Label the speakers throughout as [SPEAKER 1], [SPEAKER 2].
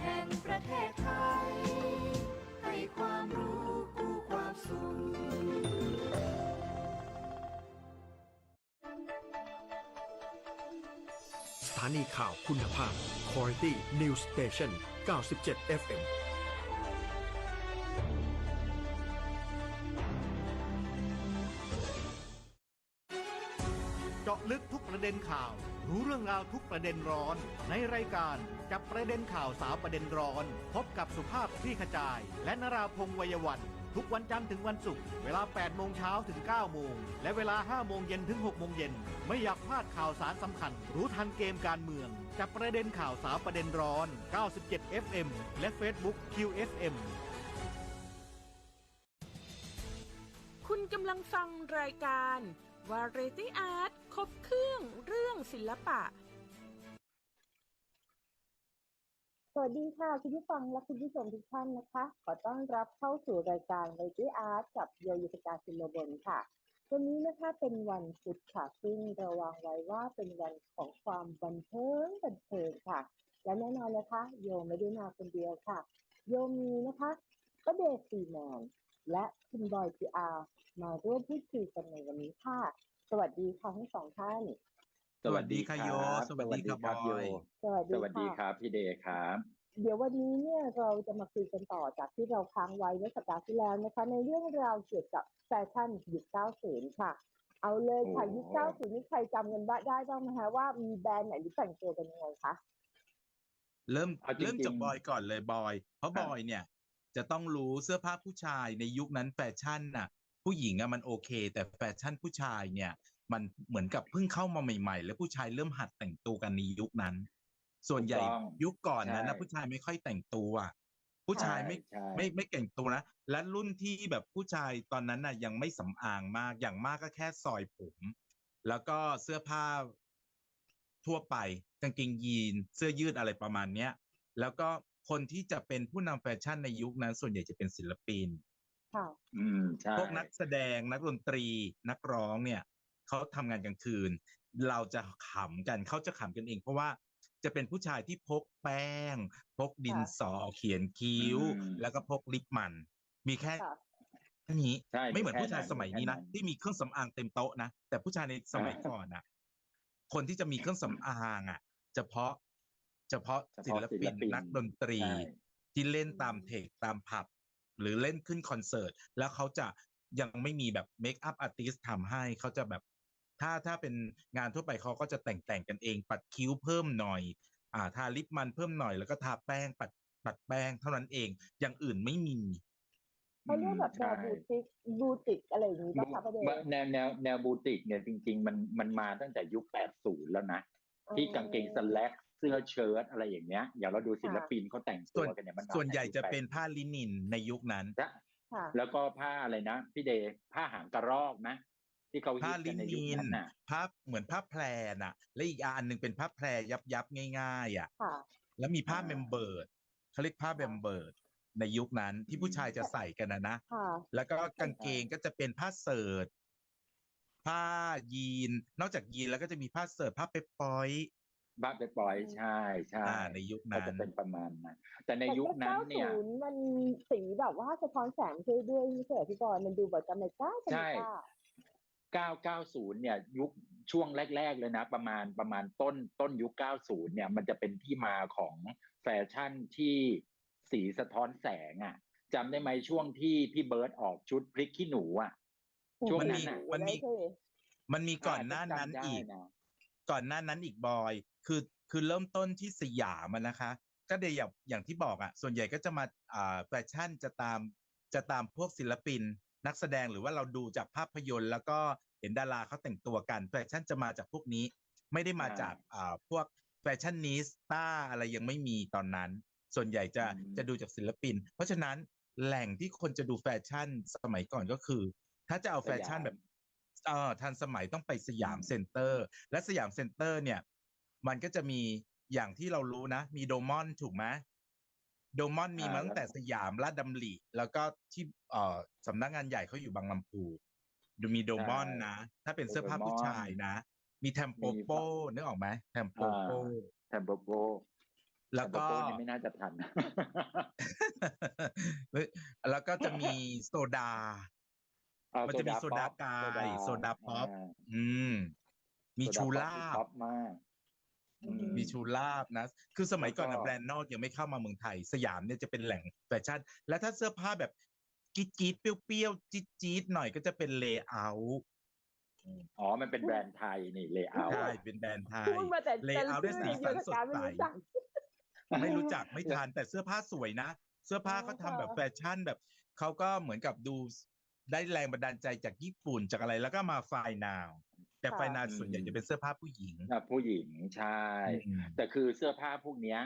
[SPEAKER 1] แห่งประเทศไทย ให้ความรู้กู้ความสุข
[SPEAKER 2] สถานีข่าวคุณภาพ Quality News Station 97 FM า
[SPEAKER 3] วทุกประเด็นร้อน ในรายการจับประเด็นข่าวสาวประเด็นร้อน พบกับสุภาพคลี่ขจาย และนราพงษ์วัยวันทุกวันจันทร์ถึงวันศุกร์เวลา 8 โมงเช้าถึง 9 โมง และเวลา 5 โมงเย็นถึง 6 โมงเย็น ไม่อยากพลาดข่าวสารสำคัญ รู้ทันเกมการเมือง จับประเด็นข่าวสาวประเด็นร้อน 97 FM และ Facebook QFM
[SPEAKER 4] คุณกำลังฟังรายการ Variety Art ครบเครื่องเรื่องศิลปะ
[SPEAKER 5] สวัสดีค่ะคุณผู้ฟังและคุณผู้ชมทุกท่านนะคะ ขอต้อนรับเข้าสู่รายการ v a r iety Art กับโยยิสกาศิลบนค่ะ วันนี้นะคะเป็นวันพุธค่ะซึ่งระวังไว้ว่าเป็นวันของความบันเทิงบันเทิงค่ะ และแน่นอนนะคะ โยไม่ได้มาคนเดียวค่ะ โยมีนะคะก็เดซีแมนและคุณบอยพีอาร์มาร่วมพูดคุยกันในวันนี้ค่ะ สวัสดีค่ะทั้งสองท่าน
[SPEAKER 6] สวัสดีค่ะโย
[SPEAKER 7] รับ
[SPEAKER 6] สวัสดีครับ
[SPEAKER 7] ครับ
[SPEAKER 6] บ
[SPEAKER 7] โย
[SPEAKER 6] อย
[SPEAKER 5] สวัส
[SPEAKER 7] ส
[SPEAKER 5] ดี
[SPEAKER 7] วัสดีค
[SPEAKER 5] ค่ะ
[SPEAKER 7] รับพี่เดย์ครับ
[SPEAKER 5] เดี๋ยววันนี้เนี่ยเราจะมาคุยกันต่อจากที่เราค้างไว้เมื่อสัปดาห์ที่แล้วนะคะ ในเรื่องราวเกี่ยวกับแฟชั่นยุค90 ค่ะ เอาเลยค่ะ
[SPEAKER 7] โอ้
[SPEAKER 5] ยุค90 นี่ใครจำกันบ้างได้บ้างไหมคะว่ามีแบรนด์ไหนที่แต่งตัวกันยังไงคะ
[SPEAKER 6] เริ่ม
[SPEAKER 7] เอาจริงๆ
[SPEAKER 6] เริ่มจากบอยก่อนเลยบอย เพราะ
[SPEAKER 7] ครับ
[SPEAKER 6] บอยเนี่ย จะต้องรู้เสื้อผ้าผู้ชายในยุคนั้นแฟชั่นน่ะ ผู้หญิงอะมันโอเค แต่แฟชั่นผู้ชายเนี่ย มันเหมือนกับเพิ่งเข้ามาใหม่ๆ แล้วผู้ชายเริ่มหัดแต่งตัวกันในยุคนั้น ส่วนใหญ่
[SPEAKER 7] ถูกต้อง
[SPEAKER 6] ยุคก่อนนั้นนะ
[SPEAKER 7] ใช่
[SPEAKER 6] ผู้ชายไม่ค่อยแต่งตัวผู้ชายไม่
[SPEAKER 7] ใช่
[SPEAKER 6] ไม่ไม่เก่งตัวนะและรุ่นที่แบบผู้ชายตอนนั้นน่ะ ยังไม่สำอางมากอย่างมากก็แค่ซอยผม แล้วก็เสื้อผ้าทั่วไปกางเกงยีนเสื้อยืดอะไรประมาณเนี้ย แล้วก็คนที่จะเป็นผู้นำแฟชั่นในยุคนั้น ส่วนใหญ่จะเป็นศิลปิน
[SPEAKER 5] ค่ะ
[SPEAKER 7] อืมใช่
[SPEAKER 6] พวกนักแสดงนักดนตรีนักร้องเนี่ย เขาทำงานกลางคืน เราจะขำกันเขาจะขำกันเอง เพราะว่าจะเป็นผู้ชายที่พกแป้ง พกดินสอเขียนคิ้ว แล้วก็พกลิปมัน มีแค่
[SPEAKER 5] ค่ะ
[SPEAKER 6] แค่นี้
[SPEAKER 7] ใช่
[SPEAKER 6] ไม่เหมือน
[SPEAKER 7] แค่
[SPEAKER 6] ผู้ชายสมัยนี้นะ
[SPEAKER 7] แค่
[SPEAKER 6] ที่มีเครื่องสำอางเต็มโต๊ะนะแต่ผู้ชายในสมัยก่อนนะคนที่จะมีเครื่องสำอางอะเฉพาะ เฉพาะ
[SPEAKER 7] เฉ
[SPEAKER 6] ศิ
[SPEAKER 7] พาะ
[SPEAKER 6] ล
[SPEAKER 7] ศิ
[SPEAKER 6] ปิ
[SPEAKER 7] ล
[SPEAKER 6] น
[SPEAKER 7] ปิน
[SPEAKER 6] นักดนตรี
[SPEAKER 7] ใช่
[SPEAKER 6] ที่เล่นตามเทคตามผับ หรือเล่นขึ้นคอนเสิร์ต แล้วเขาจะยังไม่มีแบบเมคอัพอาร์ติสทำให้เขาจะแบบ ถ้าถ้าเป็นงานทั่วไปเขาก็จะแต่งแต่งกันเอง ปัดคิ้วเพิ่มหน่อย อ่าทาลิปมันเพิ่มหน่อยแล้วก็ทาแป้งปัดปัดแป้งเท่านั้นเอง อย่างอื่นไม่มี
[SPEAKER 5] เขาเรียกแบบแนวบูติกบูติกอะไรอย่างนี้ป่ะคะประเด็น
[SPEAKER 7] แนวแนวแนวบูติกเนี่ยจริง ๆ มันมันมาตั้งแต่ยุค80แล้วนะ ที่กางเกงสแลกเสื้อเชิ้ตอะไรอย่างเงี้ยอย่างเราดูศิลปินเขาแต่งตั
[SPEAKER 6] ส่วน
[SPEAKER 7] วกันเนี่ยมันมา
[SPEAKER 6] ส่วนใหญ่จะเป็น
[SPEAKER 7] ตั้ง
[SPEAKER 6] ผ้าลินินในยุคนั้น
[SPEAKER 7] แต่ยุคแปด
[SPEAKER 5] ค่ะ
[SPEAKER 7] แล้วก็ผ้าอะไรนะ พี่เดย์ผ้าหางกระรอกนะ ที่เขาฮิ
[SPEAKER 6] ผ้า
[SPEAKER 7] ต
[SPEAKER 6] ลิ
[SPEAKER 7] กันในยุค
[SPEAKER 6] นิน
[SPEAKER 7] นั้นน่ะ
[SPEAKER 6] ผ้าเหมือนผ้าแพรน่ะ และอีกอันหนึ่งเป็นผ้าแพรยับยับง่าย ๆ อะ
[SPEAKER 5] ค่ะ
[SPEAKER 6] แล้วมีผ้า
[SPEAKER 7] อ่า
[SPEAKER 6] เมมเบิร์ดเขาเรียกผ้าเมมเบิร์ดในยุคนั้นที่ผู้ชายจะใส่กันนะนะ
[SPEAKER 5] ค่ะ
[SPEAKER 6] แล้วก็กางเกงก็จะเป็นผ้าเสิร์ตผ้ายีน นอกจากยีนแล้วก็จะมีผ้าเสิร์ตผ้าเปปปอย
[SPEAKER 7] บ้าไปปล่อยใช่ใช่
[SPEAKER 6] อ่าในยุค
[SPEAKER 7] ก็
[SPEAKER 6] นั้
[SPEAKER 7] จะ
[SPEAKER 6] น
[SPEAKER 7] เป็นประมาณนั้นแต่ในยุคนั้นเนี่ย
[SPEAKER 5] แต่90มันสีแบบว่าสะท้อนแสงช่วยด้วยไม่ใช่เหรอพี่บอยมันดูแบบจำไม่ได้จำ
[SPEAKER 7] ใช่
[SPEAKER 5] ไม่ได้
[SPEAKER 7] 990 เนี่ยยุคช่วงแรก ๆ เลยนะ ประมาณประมาณต้นต้นยุค 90 เนี่ย มันจะเป็นที่มาของแฟชั่นที่สีสะท้อนแสงอะจำได้ไหมช่วงที่พี่เบิร์ดออกชุดพริกขี้หนูอะช่วง
[SPEAKER 6] มัน
[SPEAKER 7] นั้
[SPEAKER 6] มี
[SPEAKER 7] นน่ะ
[SPEAKER 6] มันมี
[SPEAKER 5] ได้เลย
[SPEAKER 6] มันมีก่อนหน้านั้น
[SPEAKER 7] จำได้
[SPEAKER 6] อีก
[SPEAKER 7] นะ
[SPEAKER 6] ก่อนหน้านั้นอีกบอย คือคือเริ่มต้นที่สยามอะนะคะ ก็เดี๋ยวอย่างอย่างที่บอกอะ ส่วนใหญ่ก็จะมาอ่าแฟชั่นจะตามจะตามพวกศิลปิน นักแสดงหรือว่าเราดูจากภาพยนตร์ แล้วก็เห็นดาราเขาแต่งตัวกันแฟชั่นจะมาจากพวกนี้ ไม่ได้มาจากอ่าพวกแฟชั่นนิสต้าอะไรยังไม่มีตอนนั้น ส่วนใหญ่จะ
[SPEAKER 7] อืม
[SPEAKER 6] จะดูจากศิลปิน เพราะฉะนั้นแหล่งที่คนจะดูแฟชั่นสมัยก่อนก็คือ ถ้าจะเอาแฟชั่นแบบเออทันสมัยต้องไปสยาม
[SPEAKER 7] อืม
[SPEAKER 6] เซ็นเตอร์ และสยามเซ็นเตอร์เนี่ย มันก็จะมีอย่างที่เรารู้นะ มีโดมอนถูกไหม โดมอนมีมาตั้งแต่สยามลาดดำริแล้วก็ที่เอ่อสำนักงานใหญ่เขาอยู่บางลำพูดูมีโดมอนนะ ถ้าเป็นเสื้อผ้าผู้ชายนะ มีแทมโปโปนึกออกไหมแทมโปโป
[SPEAKER 7] แทมโปโป
[SPEAKER 6] แล้วก็
[SPEAKER 7] ต่โต๊ะนี่ไม่น่าจะทัน
[SPEAKER 6] แล้วก็จะมีโซดา
[SPEAKER 7] เอา
[SPEAKER 6] มันจะมีโซดา
[SPEAKER 7] ป๊อป
[SPEAKER 6] กายโซดาป๊อปาอืม มี
[SPEAKER 7] โซดา
[SPEAKER 6] ชู
[SPEAKER 7] ป๊อป
[SPEAKER 6] ลา
[SPEAKER 7] ที่
[SPEAKER 6] บ
[SPEAKER 7] ป๊อป มากอืม
[SPEAKER 6] มีชูลาบนะ คือสมัยก่อน
[SPEAKER 7] แล้วก็
[SPEAKER 6] นะแบรนด์นอกยังไม่เข้ามาเมืองไทย สยามเนี่ยจะเป็นแหล่งแฟชั่น แล้วถ้าเสื้อผ้าแบบจี๊ดจี๊ดๆเปรี้ยวๆจี๊ดจี๊ดๆหน่อยก็จะเป็นเลเยอร์
[SPEAKER 7] อ๋อ มันเป็นแบรนด์ไทยนี่เลเยอร์
[SPEAKER 6] ใช่เป็นแบรนด์ไทย
[SPEAKER 5] พูดมาแต่
[SPEAKER 6] เลเยอร์ด้วยสีสันสดใส
[SPEAKER 5] ไม่รู้จัก
[SPEAKER 6] ไม่รู้จักไม่ทันแต่เสื้อผ้าสวยนะ เสื้อผ้า
[SPEAKER 5] อ๋อ
[SPEAKER 6] เขาทำแบบ
[SPEAKER 5] ค่ะ
[SPEAKER 6] แฟชั่นแบบเขาก็เหมือนกับดูได้แรงบันดาลใจจากญี่ปุ่นจากอะไรแล้วก็มาไฟนาว แต่ไฟนาวส่วนใหญ่จะเป็นเสื้อผ้าผู้หญิง
[SPEAKER 7] อะผู้หญิงใช่
[SPEAKER 6] อืม
[SPEAKER 7] แต่คือเสื้อผ้าพวกเนี้ย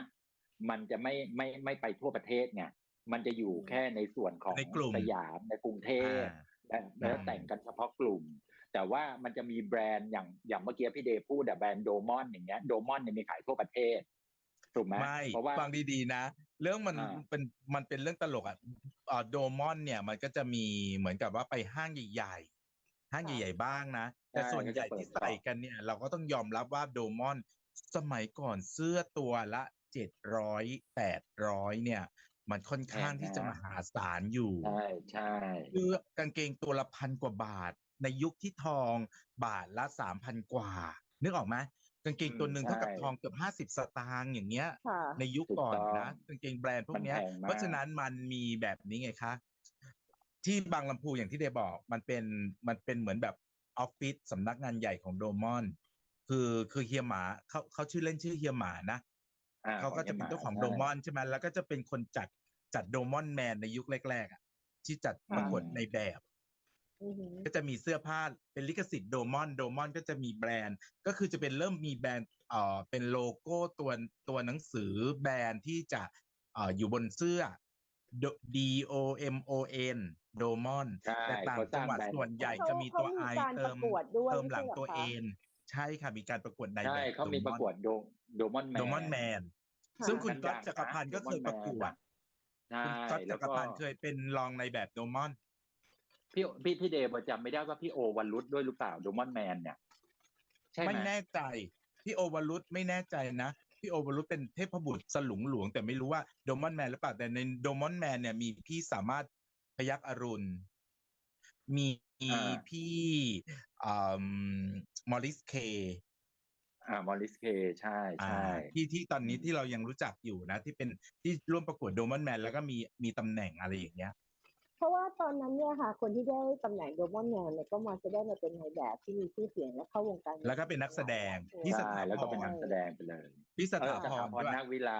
[SPEAKER 7] มันจะไม่ไม่ไม่ไปทั่วประเทศไงมันจะอยู่แค่ในส่วนของ
[SPEAKER 6] ในกลุ่ม
[SPEAKER 7] สยามในกรุงเทพ
[SPEAKER 6] อ่า
[SPEAKER 7] และแล้ว
[SPEAKER 6] อืม
[SPEAKER 7] แต่งกันเฉพาะกลุ่ม แต่ว่ามันจะมีแบรนด์อย่างอย่างเมื่อกี้พี่เดย์พูดอะแบรนด์โดมอนอย่างเงี้ยโดมอนเนี่ยมีขายทั่วประเทศถูกไหม
[SPEAKER 6] ไม่
[SPEAKER 7] เพราะว่า
[SPEAKER 6] ฟังดีๆนะ เรื่องมัน
[SPEAKER 7] อ่า
[SPEAKER 6] เป็นมันเป็นเรื่องตลกอะอ่าโดมอนเนี่ยมันก็จะมีเหมือนกับว่าไปห้างใหญ่ๆ ห้าง
[SPEAKER 5] ค่ะ
[SPEAKER 6] ใหญ่ๆบ้างนะ แต่ส่วนใหญ่ที่ใส่กันเนี่ย เราก็ต้องยอมรับว่าโดมอนสมัยก่อนเสื้อตัวละเจ็ดร้อยแปดร้อยเนี่ย มันค่อนข้างที่จะมหาศาลอยู่
[SPEAKER 7] ใช่ใช่
[SPEAKER 6] คือกางเกงตัวละพันกว่าบาท ในยุคที่ทองบาทละสามพันกว่า นึกออกไหมกางเกงตัวหนึ่งเท่ากับทองเกือบห้าสิบ50สตางค์อย่างเงี้ย
[SPEAKER 5] ค่ะ
[SPEAKER 6] ในยุคก่อนนะกางเกงแบรนด์พวกเนี้ย
[SPEAKER 7] มันแพงมาก
[SPEAKER 6] เพราะฉะนั้นมันมีแบบนี้ไงคะ ที่บางลำพูอย่างที่เดบอกมันเป็นมันเป็นเหมือนแบบออฟฟิศสำนักงานใหญ่ของโดมอน คือคือเฮียหมาเขาเขาชื่อเล่นชื่อเฮียหมานะ
[SPEAKER 7] อ่
[SPEAKER 6] เขาก็จะเป็นเจ้าของ
[SPEAKER 7] ใช่
[SPEAKER 6] โดมอนใช่ไหมแล้วก็จะเป็นคนจัดจัดโดมอนแมนในยุคแรกๆอะที่จัดประกวด
[SPEAKER 7] อ่า
[SPEAKER 6] ในแบบ
[SPEAKER 5] อือหือ
[SPEAKER 6] ก็จะมีเสื้อผ้าเป็นลิขสิทธิ์โดมอนโดมอนก็จะมีแบรนด์ ก็คือจะเป็นเริ่มมีแบรนด์เอ่อเป็นโลโก้ตัวตัวหนังสือแบรนด์ที่จะเอ่ออยู่บนเสื้อ D O M O N โดมอน
[SPEAKER 7] ใช่
[SPEAKER 6] แต่ต่าง
[SPEAKER 7] เขาส
[SPEAKER 6] จั
[SPEAKER 7] ร้าง
[SPEAKER 6] งหวัด
[SPEAKER 7] แบรนด์
[SPEAKER 6] ส่วนใหญ่
[SPEAKER 5] เขา
[SPEAKER 6] จะมีตัว
[SPEAKER 5] เขา
[SPEAKER 6] I
[SPEAKER 5] การ
[SPEAKER 6] เติ
[SPEAKER 5] ป
[SPEAKER 6] ม
[SPEAKER 5] ระกวดด้วย
[SPEAKER 6] เติมหลัง
[SPEAKER 5] ไใช่
[SPEAKER 6] ตัว
[SPEAKER 5] รคะ
[SPEAKER 6] เองใช่ค่ะมีการประกวดใน
[SPEAKER 7] ใช่
[SPEAKER 6] แบบ
[SPEAKER 7] เขามีประกวดโดโดมอนแมน
[SPEAKER 6] โดมอนแมน
[SPEAKER 5] ค่ะ
[SPEAKER 6] ซึ่งคุณ
[SPEAKER 7] มัน
[SPEAKER 6] ก๊อต
[SPEAKER 7] ดัง
[SPEAKER 6] จักรพันธ์ก็เคยประกวด
[SPEAKER 7] ใช่
[SPEAKER 6] คุณก๊อต
[SPEAKER 7] แล้
[SPEAKER 6] จั
[SPEAKER 7] ว
[SPEAKER 6] กร
[SPEAKER 7] ก็
[SPEAKER 6] พันธ์เคยเป็นรองในแบบโดมอน
[SPEAKER 7] พี่พี่พี่เดย์จำไม่ได้ว่าพี่โอวันรุษด้วยหรือเปล่าโดมอนแมนเนี่ยใช่ไหม
[SPEAKER 6] ไม่แน่ใจ พี่โอวรุษไม่แน่ใจนะ พี่โอวรุษเป็นเทพบุตรสลุงหลวง แต่ไม่รู้ว่าโดมอนแมนหรือเปล่าแต่ในโดมอนแมนเนี่ยมีพี่สามารถพยักอรุณ มี
[SPEAKER 7] อ่า
[SPEAKER 6] พี่มอริสเค
[SPEAKER 7] อ่ามอริสเคใช่ใช่
[SPEAKER 6] ที่ที่ตอนนี้ที่เรายังรู้จักอยู่นะ ที่เป็นที่ร่วมประกวดโดมอนแมนแล้วก็มีมีตำแหน่งอะไรอย่างเงี้ย
[SPEAKER 5] เพ ราะว่าตอนนั้นเนี่ยค่ะ คนที่ได้ตำแหน่งโดมอนแมนเนี่ยก็มาจะได้มาเป็นนายแบบที่มีชื่อเสียงและเข้าวงการ
[SPEAKER 6] แล้วก็เป็นนักแสดงพี่ส
[SPEAKER 7] ใช่
[SPEAKER 6] ถา
[SPEAKER 7] แล้ว
[SPEAKER 6] พ
[SPEAKER 7] ก็เป็น
[SPEAKER 6] ร
[SPEAKER 7] นักแสดงไปเลย
[SPEAKER 6] พี่ส
[SPEAKER 7] เออ
[SPEAKER 6] ถา
[SPEAKER 7] ส
[SPEAKER 6] พ
[SPEAKER 7] ถารพร
[SPEAKER 6] ด้วย
[SPEAKER 7] นักวิไล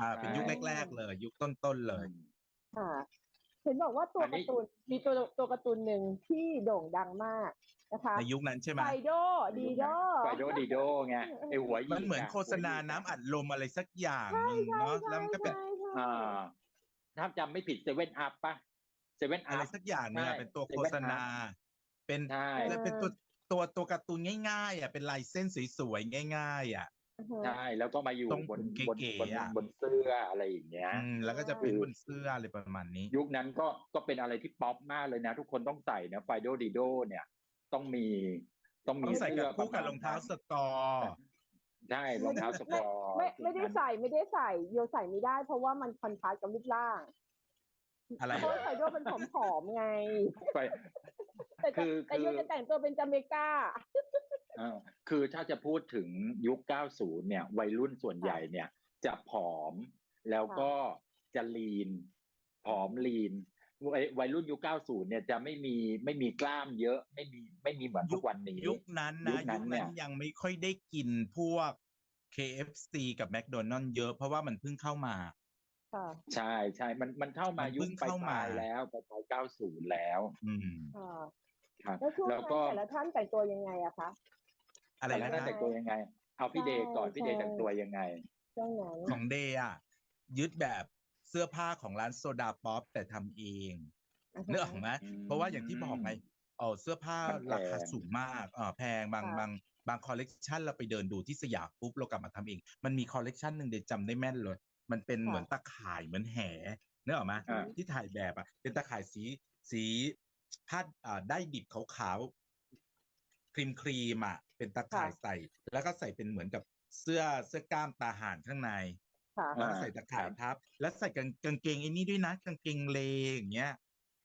[SPEAKER 6] อ่าเป็นยุค
[SPEAKER 7] ใช่
[SPEAKER 6] แรก ๆ เลย ยุคต้นๆเลย
[SPEAKER 5] ค่ะเห็นบอกว่าตัว
[SPEAKER 7] อันนี้
[SPEAKER 5] การ์ตูนมีตัวตัวการ์ตูนหนึ่งที่โด่งดังมากนะคะ
[SPEAKER 6] ในยุคนั้นใช่ไหม
[SPEAKER 5] ไฟโดดีโด
[SPEAKER 7] ไฟโดดีโดไงไอหัวหยิก
[SPEAKER 6] มันเหมือนะโฆษณา
[SPEAKER 7] หัวหยิก
[SPEAKER 6] น้ำอัดลมอะไรสักอย่างหนึ่งเนาะแล้วมันก็เป็น
[SPEAKER 7] อ่าถ้าจำไม่ผิดเซเว่นอัพปะ เซเว่น
[SPEAKER 6] อะ
[SPEAKER 7] อั
[SPEAKER 6] ไร
[SPEAKER 7] พ
[SPEAKER 6] สักอย่างเนี่ย
[SPEAKER 7] ใช่
[SPEAKER 6] เป็นตัว
[SPEAKER 7] เซ
[SPEAKER 6] โฆ
[SPEAKER 7] เว่น
[SPEAKER 6] ษ
[SPEAKER 7] อัพ
[SPEAKER 6] ณา เป็น
[SPEAKER 7] ใช่
[SPEAKER 6] แล้วเป็นตัวตัวตัวการ์ตูนง่ายๆอะเป็นลายเส้นสวยๆง่าย ๆ อะ
[SPEAKER 7] ใช่แล้วก็มาอยู่
[SPEAKER 6] ตรง
[SPEAKER 7] บน
[SPEAKER 6] เก๋
[SPEAKER 7] บน
[SPEAKER 6] ๆ
[SPEAKER 7] บน
[SPEAKER 6] อะ
[SPEAKER 7] บนเสื้ออะไรอย่างเงี้ย
[SPEAKER 6] อืมแล้วก็จะเป็นบนเสื้ออะไรประมาณนี้
[SPEAKER 7] ยุคนั้นก็ก็เป็นอะไรที่ป๊อปมากเลยนะ ทุกคนต้องใส่นะไฟโดดีโดเนี่ย ต้องมีต้องมี
[SPEAKER 6] ต้องใส่กับ
[SPEAKER 7] เสื้อ
[SPEAKER 6] คู่กับ
[SPEAKER 7] ปะมณ
[SPEAKER 6] รองเท้าสกอร์
[SPEAKER 7] ใช่รองเท้าสปอร์
[SPEAKER 5] ไม่ไม่ได้ใส่ไม่ได้ใส่โยใส่ไม่ได้เพราะว่ามันคอนทราสต์กับรูปร่าง
[SPEAKER 6] อะไร
[SPEAKER 5] เพราะว่าไฟโดเป็นผอมๆไง
[SPEAKER 7] ไฟ
[SPEAKER 5] แต่
[SPEAKER 7] คือ
[SPEAKER 5] แต่โย
[SPEAKER 7] คือ
[SPEAKER 5] จะแต่งตัวเป็นจาเมกา
[SPEAKER 7] เออคือถ้าจะพูดถึงยุค 90 เนี่ย วัยรุ่นส่วนใหญ่เนี่ย จะผอมแล้วก็จะลีน ผอมลีนวัยวัยรุ่นยุค 90 เนี่ยจะไม่มีไม่มีกล้ามเยอะ ไม่มีไม่มีเหมือนทุกวันนี้
[SPEAKER 6] ยุคนั้น
[SPEAKER 7] ยุ
[SPEAKER 6] นะ
[SPEAKER 7] คนั้
[SPEAKER 6] ยุ
[SPEAKER 7] น
[SPEAKER 6] ค
[SPEAKER 7] เนี่
[SPEAKER 6] นั้น
[SPEAKER 7] ย
[SPEAKER 6] ยังไม่ค่อยได้กินพวก KFC กับ McDonald's เยอะเพราะว่ามันเพิ่งเข้ามา
[SPEAKER 5] ค่ะ
[SPEAKER 7] ใช่ใช่มันมันเข้ามา
[SPEAKER 6] มัน
[SPEAKER 7] ยุ
[SPEAKER 6] เพิ่
[SPEAKER 7] ค
[SPEAKER 6] ง
[SPEAKER 7] ปลา
[SPEAKER 6] เข้ามา
[SPEAKER 7] ยๆแล้วปลายๆ90แล้ว
[SPEAKER 6] อืม
[SPEAKER 5] ค่ะ
[SPEAKER 7] ครับ
[SPEAKER 5] แล้วช่วง
[SPEAKER 7] แล้ว
[SPEAKER 5] นั้น
[SPEAKER 7] ก็
[SPEAKER 5] แต่ละท่านแต่งตัวยังไงอะคะ
[SPEAKER 6] อะไร
[SPEAKER 7] แต่
[SPEAKER 6] นะ
[SPEAKER 7] ละท่านแต่งตัวยังไง เอาพี่เดย์ก่อน
[SPEAKER 5] ใช่
[SPEAKER 7] พี่เดย์
[SPEAKER 5] ใช่
[SPEAKER 7] แต่งตัวยังไง
[SPEAKER 5] ช่วงนั้น
[SPEAKER 6] ของเดย์อะยึดแบบเสื้อผ้าของร้านโซดาป๊อปแต่ทำเอง
[SPEAKER 5] อ่าฮะ
[SPEAKER 6] เนื้อออกไหม
[SPEAKER 7] อืม
[SPEAKER 6] เพราะว่าอย่างที่บอกไงเออเสื้อผ้า
[SPEAKER 7] มันแพง
[SPEAKER 6] ราคาสูงมากเออแพงบาง
[SPEAKER 5] ค่ะ
[SPEAKER 6] บางบางคอลเลกชันเราไปเดินดูที่สยามปุ๊บเรากลับมาทำเอง มันมีคอลเลกชันหนึ่งเดย์จำได้แม่นเลย มันเป็นเหมือนตะข่ายเหมือนแหเนื้อออกไหม
[SPEAKER 7] อ่า
[SPEAKER 6] ที่ถ่ายแบบอะเป็นตะข่ายสีสีผ้าอ่าได้ดิบขาวๆครีมครีมๆอะเป็นตะข่ายใส่ แล้วก็ใส่เป็นเหมือนกับเสื้อเสื้อกล้ามตาห่านข้างใน
[SPEAKER 5] ค่ะ
[SPEAKER 6] แล้วก็
[SPEAKER 7] อ่า
[SPEAKER 6] ใส่ตะข่ายทับ แล้วใส่กางกางเกงไอ้นี่ด้วยนะกางเกงเลอย่างเงี้ย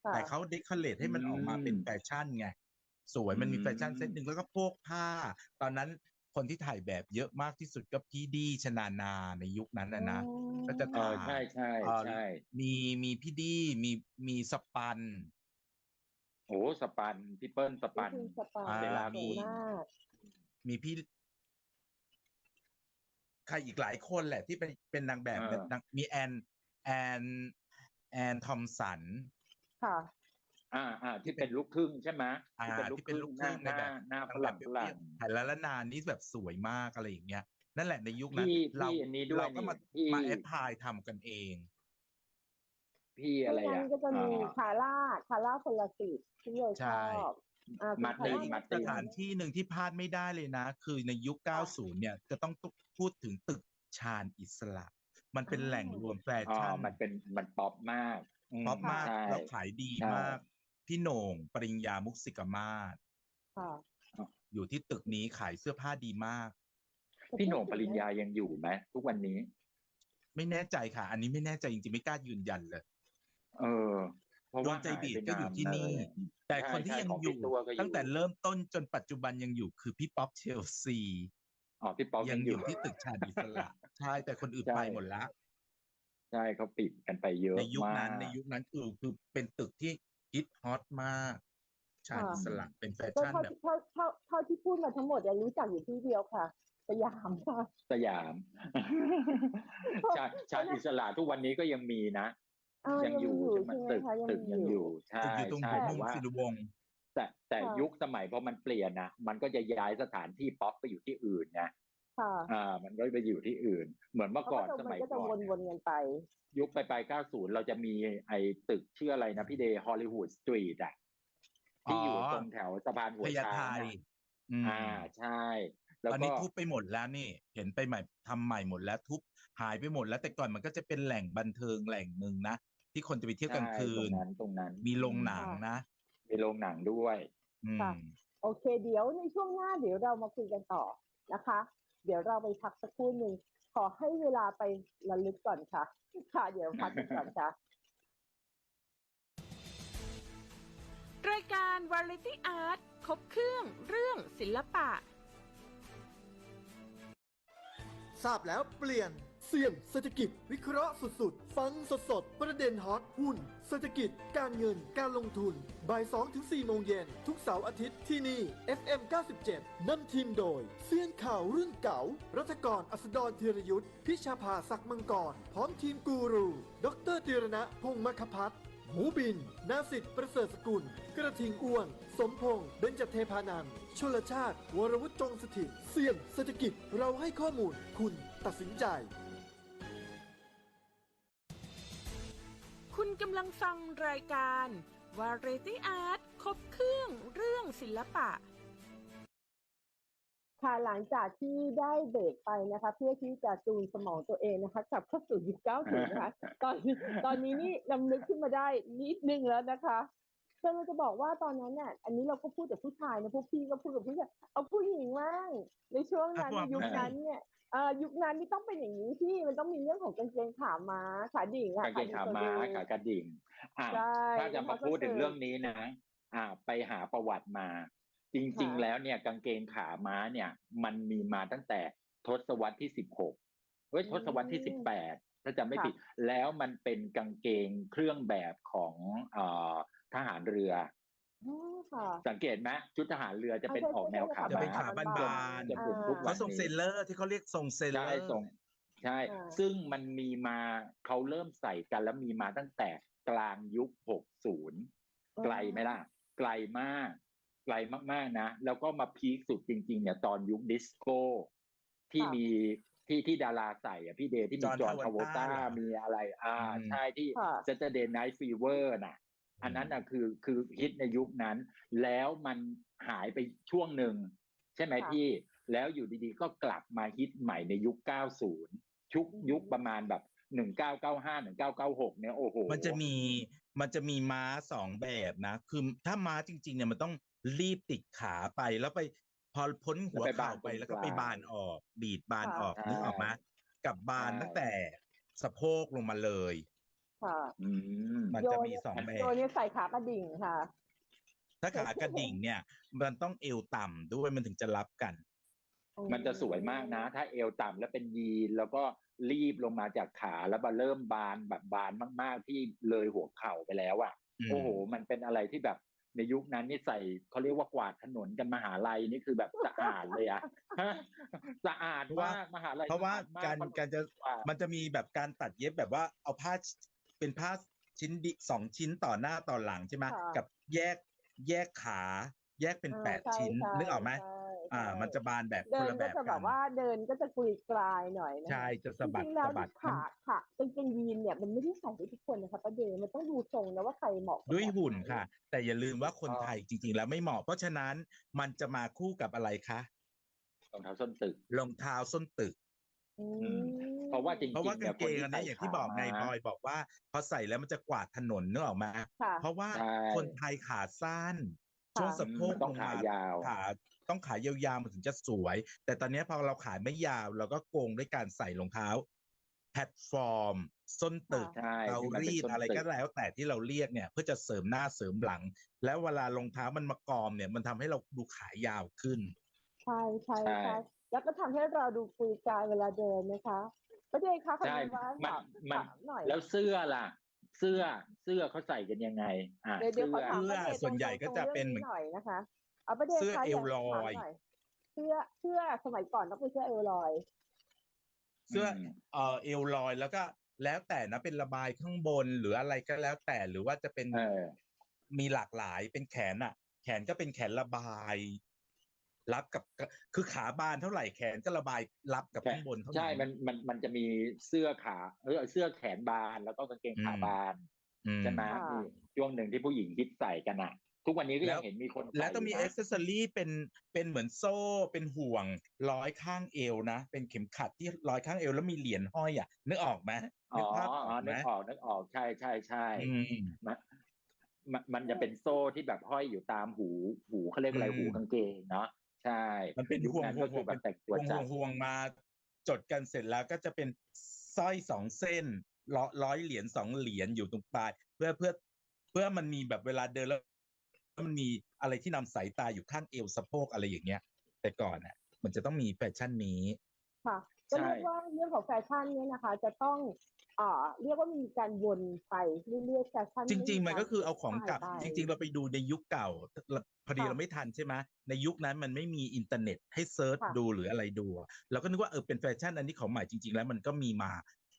[SPEAKER 5] ค่ะ
[SPEAKER 6] แต่เขาเดคอเรทให้มันออกมาเป็น
[SPEAKER 7] อืม
[SPEAKER 6] แฟชั่นไงสวยมันมี
[SPEAKER 7] อืม
[SPEAKER 6] แฟชั่นเซตหนึ่งแล้วก็พวกผ้า ตอนนั้น คนที่ถ่ายแบบเยอะมากที่สุดก็พี่ดีชนานาในยุคนั้นนะนะก็จะ
[SPEAKER 7] เออใช่ใช่
[SPEAKER 6] เอ่อ
[SPEAKER 7] ใช่
[SPEAKER 6] มีมีพี่ดีมีมีสปัน
[SPEAKER 7] โอ้สปันพี่เปิ้ลสปัน
[SPEAKER 5] พี่สปัน
[SPEAKER 6] อ่า
[SPEAKER 7] เวลามี
[SPEAKER 5] สวยมาก
[SPEAKER 6] มีพี่ใครอีกหลายคนแหละที่เป็นเป็นนางแบบ
[SPEAKER 7] เออ
[SPEAKER 6] นางมีแอนแอนแอนทอมสัน
[SPEAKER 5] ค่ะ
[SPEAKER 7] อ่าอ่าที่เป็นลูกครึ่งใช่ไหม
[SPEAKER 6] อ่า
[SPEAKER 7] ที่เป็นลูก
[SPEAKER 6] ที่
[SPEAKER 7] ค
[SPEAKER 6] เป็น
[SPEAKER 7] รึ่ง
[SPEAKER 6] ลูกครึ่งในแบบ
[SPEAKER 7] หน้าหน้าฝ
[SPEAKER 6] นางแบ
[SPEAKER 7] รั่
[SPEAKER 6] บ
[SPEAKER 7] ง
[SPEAKER 6] เป
[SPEAKER 7] ฝ
[SPEAKER 6] รี้
[SPEAKER 7] รั่
[SPEAKER 6] ย
[SPEAKER 7] ง
[SPEAKER 6] วๆถ่ายละละนานนี่แบบสวยมากอะไรอย่างเงี้ยนั่นแหละในยุคนั้น
[SPEAKER 7] พี่
[SPEAKER 6] เรา
[SPEAKER 7] พี่อันนี้ด้วย
[SPEAKER 6] เราก็มา
[SPEAKER 7] นี่พี่
[SPEAKER 6] มาแอปพลายทำกันเอง
[SPEAKER 7] พี่อะไร
[SPEAKER 5] ไม่งั้
[SPEAKER 7] อะ
[SPEAKER 5] นก็จะมี
[SPEAKER 7] อ่า
[SPEAKER 5] คาร่าคาร่าคนละสิทธิ์ที่เรา
[SPEAKER 6] ใช่
[SPEAKER 5] ชอบอ่าคุณ
[SPEAKER 7] มัด
[SPEAKER 5] คา
[SPEAKER 7] หนึ่
[SPEAKER 5] ร่าง
[SPEAKER 7] มัด
[SPEAKER 6] สถานที่หนึ่งที่พลาดไม่ได้เลยนะ คือในยุค 90 เนี่ย จะต้องพูดถึงตึกชาญอิสระมันเป็นแหล่งรวมแฟ
[SPEAKER 7] อ๋อ
[SPEAKER 6] ชั่น
[SPEAKER 7] มันเป็นมันป๊อปมากอื
[SPEAKER 6] ป๊อปมาก
[SPEAKER 7] ใช่
[SPEAKER 6] แล้วขายดี
[SPEAKER 7] ใช่
[SPEAKER 6] มาก พี่โหน่งปริญญามุกสิกมาศ
[SPEAKER 5] ค่ะ
[SPEAKER 6] อยู่ที่ตึกนี้ขายเสื้อผ้าดีมาก
[SPEAKER 7] พี่โหน่งปริญญายังอยู่ไหมทุกวันนี้
[SPEAKER 6] ไม่แน่ใจค่ะ อันนี้ไม่แน่ใจจริงๆไม่กล้ายืนยันเลย
[SPEAKER 7] เออ เพราะ
[SPEAKER 6] ดว
[SPEAKER 7] ว่าง
[SPEAKER 6] ใจบีด
[SPEAKER 7] หาไป
[SPEAKER 6] ก็อยู่ที่นี่า
[SPEAKER 7] เลย
[SPEAKER 6] แต่
[SPEAKER 7] ใช่
[SPEAKER 6] คนที่
[SPEAKER 7] ใช่
[SPEAKER 6] ยัง
[SPEAKER 7] ของ
[SPEAKER 6] อ
[SPEAKER 7] พี่
[SPEAKER 6] ยู่
[SPEAKER 7] ตัวก็อยู่
[SPEAKER 6] ตั้งแต่เริ่มต้นจนปัจจุบันยังอยู่คือพี่ป๊อปเชลซี
[SPEAKER 7] อ๋อพี่ป๊อก
[SPEAKER 6] ยั
[SPEAKER 7] ยังง
[SPEAKER 6] อ
[SPEAKER 7] อยู่
[SPEAKER 6] ยู่ที่ตึกชาญอิสระใช่แต่คนอื่น
[SPEAKER 7] ใช่
[SPEAKER 6] ไปหมดแล้ว
[SPEAKER 7] ใช่เขาปิดกันไปเยอะ
[SPEAKER 6] ในยุคนั้น
[SPEAKER 7] มาก
[SPEAKER 6] ในยุคนั้นคือคือเป็นตึกที่ ฮิตฮอตมากชาญ
[SPEAKER 5] ค่ะ
[SPEAKER 6] อิสระเป็นแฟ
[SPEAKER 5] ก็
[SPEAKER 6] ชั่น
[SPEAKER 5] เท่า
[SPEAKER 6] แบบ
[SPEAKER 5] ที่เท่าเท่าเท่าที่พูดมาทั้งหมดยังรู้จักอยู่ที่เดียวค่ะ สยามค่ะ
[SPEAKER 7] สยาม ชาชาติอิสระทุกวันนี้ก็ยังมีนะ
[SPEAKER 5] อ่า
[SPEAKER 7] ยังอยู่ใช่ไหม
[SPEAKER 5] ใช่ไหม
[SPEAKER 7] ตึก
[SPEAKER 5] คะยัง
[SPEAKER 7] ตึก
[SPEAKER 5] มี
[SPEAKER 7] ยัง
[SPEAKER 5] อ
[SPEAKER 7] อยู่ ยู่ใช่
[SPEAKER 6] ตึกอยู่ตรง
[SPEAKER 7] ใช่
[SPEAKER 6] หัว
[SPEAKER 7] แต่
[SPEAKER 6] มุม
[SPEAKER 7] ว่า
[SPEAKER 6] ศิริวงศ์
[SPEAKER 7] แต่แต่
[SPEAKER 5] ค่ะ
[SPEAKER 7] ยุคสมัยพอมันเปลี่ยนนะมันก็จะย้ายสถานที่ป๊อปไปอยู่ที่อื่นไง
[SPEAKER 5] ค่ะ
[SPEAKER 7] อ่า มันก็ไปอยู่ที่อื่น เหมือนเมื่อก่อน
[SPEAKER 5] เพราะ
[SPEAKER 7] ส
[SPEAKER 5] ว่า
[SPEAKER 7] มัย
[SPEAKER 5] มันก็จะ
[SPEAKER 7] ก่อน
[SPEAKER 5] วนๆกันไป
[SPEAKER 7] ยุคไปไป90เราจะมีไอ้ตึกชื่ออะไรนะพี่เดย์ฮอลลีวูดสตรีทอะที่อยู่ตรงแถวสะพานหัว
[SPEAKER 6] พญา
[SPEAKER 7] ช้า
[SPEAKER 6] ไท
[SPEAKER 7] ง
[SPEAKER 6] ย
[SPEAKER 7] อะ
[SPEAKER 6] อืม
[SPEAKER 7] อ่าใช่ แล้ว
[SPEAKER 6] ตอน
[SPEAKER 7] ก็
[SPEAKER 6] นี้ทุบไปหมดแล้วนี่ เห็นไปใหม่ทำใหม่หมดแล้วทุบหายไปหมดแล้วแต่ก่อนมันก็จะเป็นแหล่งบันเทิงแหล่งหนึ่งนะที่คนจะไปเที่ยวกลางคื
[SPEAKER 7] ใช่ตร
[SPEAKER 6] น
[SPEAKER 7] งนั้นตรงนั้น
[SPEAKER 6] มีโรงหนังนะ
[SPEAKER 7] มีโรงหนังด้วย
[SPEAKER 6] อืม
[SPEAKER 5] ค่ะโอเค เดี๋ยวในช่วงหน้าเดี๋ยวเรามาคุยกันต่อนะคะ เดี๋ยวเราไปพักสักครู่หนึ่งขอให้เวลาไประลึกก่อนค่ะ ค่ะเดี๋ยวพักกันก่อนค่ะ
[SPEAKER 4] รายการ Variety Art ครบเครื่องเรื่องศิลปะ
[SPEAKER 8] ทราบแล้วเปลี่ยน เสี่ยงเศรษฐกิจ วิเคราะห์สุดๆ ฟังสดๆ ประเด็นฮอตหุ้น เศรษฐกิจการเงินการลงทุนบ่าย2ถึง4โมงเย็น ทุกเสาร์อาทิตย์ที่นี่ FM 97นำทีมโดย เสี้ยนข่าวรุ่นเก่า รัฐกรอัสดรธีรยุทธพิชาภาศักมังกร พร้อมทีมกูรู ดรติรณะพงศ์มคพัฒน์หมูบิน นาสิทธิ์ประเสริฐสกุล กระทิงอ้วน สมพงษ์เบญจเทพานันท์ชลชาติ วรวุฒิจงสถิตเสี่ยงเศรษฐกิจเราให้ข้อมูล คุณตัดสินใจ
[SPEAKER 4] คุณกำลังฟังรายการ Variety Art ครบเครื่องเรื่องศิลปะ
[SPEAKER 5] ค่ะหลังจากที่ได้เบรกไปนะคะ เพื่อที่จะจูนสมองตัวเองนะคะกลับเข้าสู่ยุคเก้าสิบนะคะ ตอนตอนนี้นี่ลำลึกขึ้นมาได้นิดนึงแล้วนะคะซึ่เราจะบอกว่าตอนนั้นเนี่ยอันนี้เราก็พูดกับผู้ชายนะพวกพี่ก็พูดกับผู้ชายเอาผู้หญิงบ้างในช่วงนั้นในยุคนั้นเนี่ย เอ่อยุคนั้นนี่ต้องเป็นอย่างนี้พี่มันต้องมีเรื่องของกางเกงขาม้าขาดิ่งค่ะ
[SPEAKER 7] กางเกงขาม้า
[SPEAKER 5] ดิ่ง
[SPEAKER 7] ขากระดิ่งอ่า
[SPEAKER 5] ใช่
[SPEAKER 7] ถ้าจะมาพูดถึงเรื่องนี้นะอ่าไปหาประวัติมา จริง
[SPEAKER 5] ค่ะ
[SPEAKER 7] ๆแล้วเนี่ยกางเกงขาม้าเนี่ย มันมีมาตั้งแต่ทศวรรษที่สิบหกเฮ้ยทศวรรษที่สิบแปดถ้าจำไม่ผิดแล้วมันเป็นกางเกงเครื่องแบบของเอ่อทหารเรือ
[SPEAKER 5] อ๋อค่ะ
[SPEAKER 7] สังเกตไหมชุดทหารเรือจะเป็น
[SPEAKER 5] ใช่
[SPEAKER 7] ออกแนวขา
[SPEAKER 6] จะเป็น
[SPEAKER 7] ม้า
[SPEAKER 6] ขาบาน
[SPEAKER 7] จะเป็นทุกวั
[SPEAKER 6] เขา
[SPEAKER 7] น
[SPEAKER 6] ส่ง
[SPEAKER 7] นี้
[SPEAKER 6] เซลเลอร์ที่เขาเรียกส่งเซลเลอ
[SPEAKER 7] ใช่
[SPEAKER 6] ร์
[SPEAKER 7] ส่งใช่
[SPEAKER 5] อ่า
[SPEAKER 7] ซึ่งมันมีมาเขาเริ่มใส่กันแล้วมีมาตั้งแต่กลางยุค60ไกลไหมล่ะ ไกลมาก ไกลมากๆนะ แล้วก็มาพีคสุดจริง ๆ เนี่ย ตอนยุคดิสโก้ ที่
[SPEAKER 5] ค่ะ
[SPEAKER 7] มีที่ที่ดาราใส่อะพี่เดย์ที่มี
[SPEAKER 6] John
[SPEAKER 7] จอห์นทาวต้า
[SPEAKER 6] Travolta เหรอ
[SPEAKER 7] มีอะไร อ่า
[SPEAKER 6] อืม
[SPEAKER 7] ใช่ที่
[SPEAKER 5] ค่ะ
[SPEAKER 7] Saturday Night Fever น่ะ อันนั้นน่ะคือคือฮิตในยุคนั้น แล้วมันหายไปช่วงหนึ่ง ใช่ไหม
[SPEAKER 5] ค่ะ
[SPEAKER 7] พี่ แล้วอยู่ดีๆ ก็กลับมาฮิตใหม่ในยุค 90 ชุก
[SPEAKER 5] อืม
[SPEAKER 7] ยุคประมาณแบบ 1995 1996 เนี่ยโอ้โห
[SPEAKER 6] มันจะมีมันจะมีม้าสองแบบนะ คือถ้าม้าจริงๆเนี่ยมันต้องรีบติดขาไปแล้วไปพอพ้นหัว
[SPEAKER 7] แล้วไปบา
[SPEAKER 6] เข่านไป
[SPEAKER 7] ตรง
[SPEAKER 6] แล้วก็ไป
[SPEAKER 7] กลาง
[SPEAKER 6] บานออกดีดบาน
[SPEAKER 5] ค่ะ
[SPEAKER 6] ออก
[SPEAKER 7] ใช่
[SPEAKER 6] นึกออกไหมกับบาน
[SPEAKER 7] ใช่
[SPEAKER 6] ตั้งแต่สะโพกลงมาเลย
[SPEAKER 5] ค่ะ
[SPEAKER 7] อืม
[SPEAKER 6] มันจะมีสองแบ
[SPEAKER 5] โย
[SPEAKER 6] บ
[SPEAKER 5] เนี่ยใส่ขากระดิ่งค่ะ
[SPEAKER 6] ถ้าขากระดิ่งเนี่ย มันต้องเอวต่ำด้วยมันถึงจะรับกัน
[SPEAKER 7] มันจะสวยมากนะ ถ้าเอวต่ำแล้วเป็นยีน แล้วก็รีบลงมาจากขาแล้วมาเริ่มบานแบบบานมากๆที่เลยหัวเข่าไปแล้วอะ่ะ
[SPEAKER 6] อืม
[SPEAKER 7] โอ้โห มันเป็นอะไรที่แบบในยุคนั้นนี่ใส่เขาเรียกว่ากวาดถนนกันมหาลัยนี่คือแบบสะอาดเลยอะฮะสะอาดมากมหาลัย
[SPEAKER 6] เพราะว่า
[SPEAKER 7] สอดม
[SPEAKER 6] การ
[SPEAKER 7] เพะ
[SPEAKER 6] การจะ
[SPEAKER 7] ว่า
[SPEAKER 6] มันจะมีแบบการตัดเย็บแบบว่าเอาผ้า เป็นผ้าชิ้นดิสองชิ้นต่อหน้าต่อหลังใช่ไหม
[SPEAKER 5] ค่ะ
[SPEAKER 6] กับแยกแยกขา แยกเป็น
[SPEAKER 5] อ่า
[SPEAKER 6] แปด
[SPEAKER 5] ใช่
[SPEAKER 6] ชิ้น
[SPEAKER 5] ใช่
[SPEAKER 6] นึกออกไหม
[SPEAKER 5] ใช่
[SPEAKER 6] อ่า
[SPEAKER 5] ใช่
[SPEAKER 6] มันจะบานแบบ
[SPEAKER 5] เดิ
[SPEAKER 6] คน
[SPEAKER 5] น
[SPEAKER 6] ละแบ
[SPEAKER 5] ก็
[SPEAKER 6] บ
[SPEAKER 5] จะแบ
[SPEAKER 6] กับน
[SPEAKER 5] ว่าเดินก็จะกุยกลายหน่อยนะคะ
[SPEAKER 6] ใช่จะ
[SPEAKER 5] จ
[SPEAKER 6] สะบัด
[SPEAKER 5] ริงๆแล้ว
[SPEAKER 6] สะบัด
[SPEAKER 5] ขาขาเป็นกางยีนเนี่ยมันไม่ได้ใส่ให้ทุกคนนะคะประเด็นมันต้องดูทรงนะว่าใครเหมาะกับ
[SPEAKER 6] ด้วย
[SPEAKER 5] แบบ
[SPEAKER 6] หุ่น
[SPEAKER 5] ไค่ะ
[SPEAKER 6] แต่อย่าลืมว่าคนไทยจริง ๆ แล้วไม่เหมาะ เพราะฉะนั้นมันจะมาคู่กับอะไรคะ
[SPEAKER 7] รองเท้าส้นตึก
[SPEAKER 6] รองเท้าส้นตึก
[SPEAKER 5] อืม
[SPEAKER 7] เพราะว่าจริงๆ
[SPEAKER 6] เพราะว่ากางเกงอัน
[SPEAKER 7] เนี่
[SPEAKER 6] นี้
[SPEAKER 7] ย
[SPEAKER 6] อย่างที่บอกไง
[SPEAKER 7] คนที่ใส่
[SPEAKER 6] บอยบอกว่า พอใส่แล้วมันจะกวาดถนนนึกออกมา
[SPEAKER 5] ค่ะ
[SPEAKER 6] เพราะว่า
[SPEAKER 7] ใช่
[SPEAKER 6] คนไทยขาสั้น
[SPEAKER 5] ค่ะ
[SPEAKER 6] ช่วงสะโพก
[SPEAKER 7] มันต้อง
[SPEAKER 6] ล
[SPEAKER 7] ขายาว
[SPEAKER 6] ขาต้องขายาวๆมันถึงจะสวย แต่ตอนนี้พอเราขายไม่ยาวเราก็โกงด้วยการใส่รองเท้า แพลตฟอร์ม ส้นตึก
[SPEAKER 7] ใช่
[SPEAKER 6] เตา
[SPEAKER 7] ที่มันเป็น
[SPEAKER 6] รีด
[SPEAKER 7] ส้น
[SPEAKER 6] อะไร
[SPEAKER 7] ตึ
[SPEAKER 6] ก็แล้วแต่ที่เราเรียกเนี่ย เพื่อจะเสริมหน้าเสริมหลัง แล้วเวลารองเท้ามันมากอมเนี่ย มันทำให้เราดูขายาวขึ้น
[SPEAKER 5] ใช่ใช่
[SPEAKER 7] ใช่
[SPEAKER 5] ใช่ แล้วก็ทำให้เราดูกุยกลายเวลาเดินนะคะประเด็นคะขอ
[SPEAKER 7] ใช่
[SPEAKER 5] อนุญาต
[SPEAKER 7] มัน
[SPEAKER 5] ถาม
[SPEAKER 7] มัน
[SPEAKER 5] ถามหน่อย
[SPEAKER 7] แล้วเสื้อล่ะ เสื้อเสื้อเขาใส่กันยังไง อ่า
[SPEAKER 5] เดี๋ยวเดี๋ยว
[SPEAKER 7] เสื้
[SPEAKER 5] ขอ
[SPEAKER 7] อ
[SPEAKER 5] ถาม
[SPEAKER 6] เสื้อ
[SPEAKER 5] ประเด็น
[SPEAKER 6] ส่วนใหญ่ก็จะเป็น
[SPEAKER 5] ตรงๆหน่อยนะคะเอาประเด็น
[SPEAKER 6] เสื้อ
[SPEAKER 5] คะ
[SPEAKER 6] เอวลอยา
[SPEAKER 5] กถามหน่เสื้อเสื้อสมัยก่อนต้องเป็นเสื้อเอวลอย
[SPEAKER 6] เสื้ออ
[SPEAKER 7] ม
[SPEAKER 6] เอ่อเอวลอยแล้วก็แล้วแต่นะเป็นระบายข้างบนหรืออะไรก็แล้วแต่หรือว่าจะเป็น
[SPEAKER 7] เออ
[SPEAKER 6] มีหลากหลายเป็นแขนอะ แขนก็เป็นแขนระบาย รับกับคือขาบานเท่าไหร่แขนก็ระบายรับกับข้างบนเท่านั้น
[SPEAKER 7] ใช่ มันมันมันจะมีเสื้อขาเออเสื้อแขนบานแล้วก็กางเกงขา
[SPEAKER 6] อืม
[SPEAKER 7] บาน
[SPEAKER 6] อืม
[SPEAKER 7] ใช่ไหม
[SPEAKER 5] ค่ะ
[SPEAKER 7] นี่ช่วงหนึ่งที่ผู้หญิงฮิตใส่กันอะ ทุกวันนี้ก็
[SPEAKER 6] แล้
[SPEAKER 7] ยัง
[SPEAKER 6] ว
[SPEAKER 7] เห็นมีคน
[SPEAKER 6] แล้วต้องมี
[SPEAKER 7] ใส่
[SPEAKER 6] อ็
[SPEAKER 7] ยู่
[SPEAKER 6] กเซอรี่เป็นเป็นเหมือนโซ่เป็นห่วงร้อยข้างเอวนะ เป็นเข็มขัดที่ร้อยข้างเอวแล้วมีเหรียญห้อยอะนึกออกไหม
[SPEAKER 7] อ๋
[SPEAKER 6] นึ
[SPEAKER 7] อก
[SPEAKER 6] ภาพอ
[SPEAKER 7] อ๋
[SPEAKER 6] อ
[SPEAKER 7] อก
[SPEAKER 6] ไหม
[SPEAKER 7] นึกออกนึกออกใช่ใช่ใช่
[SPEAKER 6] อืม
[SPEAKER 7] มันมันมันจะเป็นโซ่ที่แบบห้อยอยู่ตามหูหูเขาเรียกอะไร
[SPEAKER 6] อืม
[SPEAKER 7] หูกางเกงเนาะ ใช่
[SPEAKER 6] มันเป็น
[SPEAKER 7] ยุค
[SPEAKER 6] ห่วง
[SPEAKER 7] นั้น
[SPEAKER 6] ห่ว
[SPEAKER 7] ก็
[SPEAKER 6] ง
[SPEAKER 7] คื
[SPEAKER 6] ห่ว
[SPEAKER 7] องแบบแต่งตัว
[SPEAKER 6] ห่วง
[SPEAKER 7] จั
[SPEAKER 6] ห่ว
[SPEAKER 7] ด
[SPEAKER 6] งห่วงมาจดกันเสร็จแล้วก็จะเป็นสร้อยสองเส้นร้อยร้อยเหรียญสองเหรียญอยู่ตรงปลาย เพื่อเพื่อเพื่อมันมีแบบเวลาเดินแล้วมันมีอะไรที่นำสายตาอยู่ข้างเอวสะโพกอะไรอย่างเงี้ย แต่ก่อนอะ มันจะต้องมีแฟชั่นนี้
[SPEAKER 5] ค่ะก็เรียกว่าเรื่องของแฟชั่นเนี่ยนะคะ จะต้อง อ่าเรียกว่ามีการวนไปเรื่อยๆแฟชั่น
[SPEAKER 6] จริง ๆ มันก็คือเอาของเก่า
[SPEAKER 5] ใช่
[SPEAKER 6] จริง ๆ เราไปดูในยุคเก่าเราพอดี
[SPEAKER 5] ค่ะ
[SPEAKER 6] เราไม่ทันใช่ไหมในยุคนั้นมันไม่มีอินเทอร์เน็ตให้เซิร์ช
[SPEAKER 5] ค่ะ
[SPEAKER 6] ดูหรืออะไรดูอะเราก็นึกว่าเออเป็นแฟชั่นอันนี้ของใหม่จริง ๆ แล้วมันก็มีมา